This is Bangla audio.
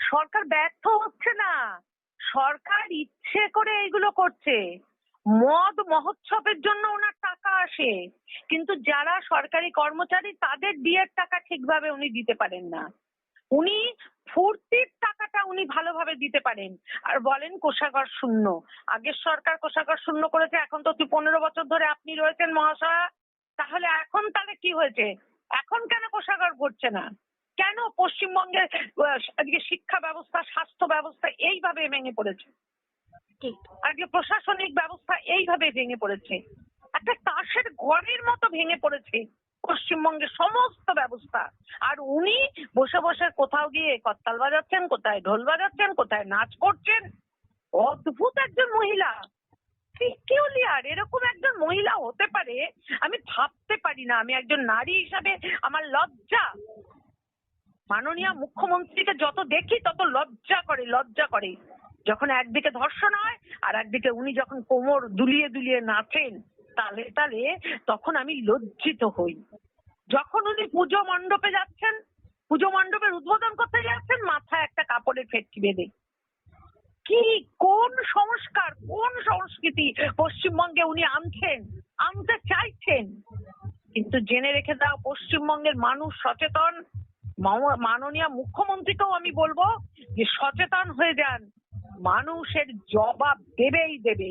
সরকার ব্যর্থ হচ্ছে না। সরকার ইচ্ছে করে এইগুলো করছে। মদ মহোৎসবের জন্য ওনার টাকা আসে। কিন্তু যারা সরকারি কর্মচারী, তাদের বিয়ের টাকা ঠিকভাবে উনি দিতে পারেন না। উনি ফুর্তির টাকাটা উনি ভালোভাবে দিতে পারেন। আর বলেন কোষাগার শূন্য। আগের সরকার কোষাগার শূন্য করেছে, এখন তো পনেরো বছর ধরে আপনি রয়েছেন মহাশয়া। তাহলে এখন তাহলে কি হয়েছে? এখন কেন কোষাগার করছে না? পশ্চিমবঙ্গের আজকে শিক্ষা ব্যবস্থা স্বাস্থ্য ব্যবস্থা এইভাবে ভেঙে পড়েছে। আজকে প্রশাসনিক ব্যবস্থা এইভাবে ভেঙে পড়েছে। একটা তাসের ঘরের মতো ভেঙে পড়েছে পশ্চিমবঙ্গের সমস্ত ব্যবস্থা। আর উনি বসে বসে কোথাও গিয়ে করতাল বাজাচ্ছেন কোথায় ঢোল বাজাচ্ছেন কোথায় নাচ করছেন। অদ্ভুত একজন মহিলা। পিকিউলিয়ার এরকম একজন মহিলা হতে পারে আমি ভাবতে পারি না। আমি একজন নারী হিসাবে আমার লজ্জা। মাননীয় মুখ্যমন্ত্রীকে যত দেখি তত লজ্জা করে লজ্জা করে। যখন একদিকে ধর্ষণ হয় আর একদিকে উনি যখন কোমর দুলিয়ে দুলিয়ে নাচেন, তালে তালে তখন আমি লজ্জিত হই। যখন উনি পুজো মণ্ডপে যাচ্ছেন, পুজো মণ্ডপের উদ্বোধন করতে যাচ্ছেন, মাথায় একটা কাপড়ের ফেটকি বেঁধে। কি, কোন সংস্কার, কোন সংস্কৃতি পশ্চিমবঙ্গে উনি আনছেন, আনতে চাইছেন? কিন্তু জেনে রেখে দাও, পশ্চিমবঙ্গের মানুষ সচেতন মাননীয় মুখ্যমন্ত্রীকেও আমি বলব যে সচেতন হয়ে যান। মানুষের জবাব দেবেই দেবে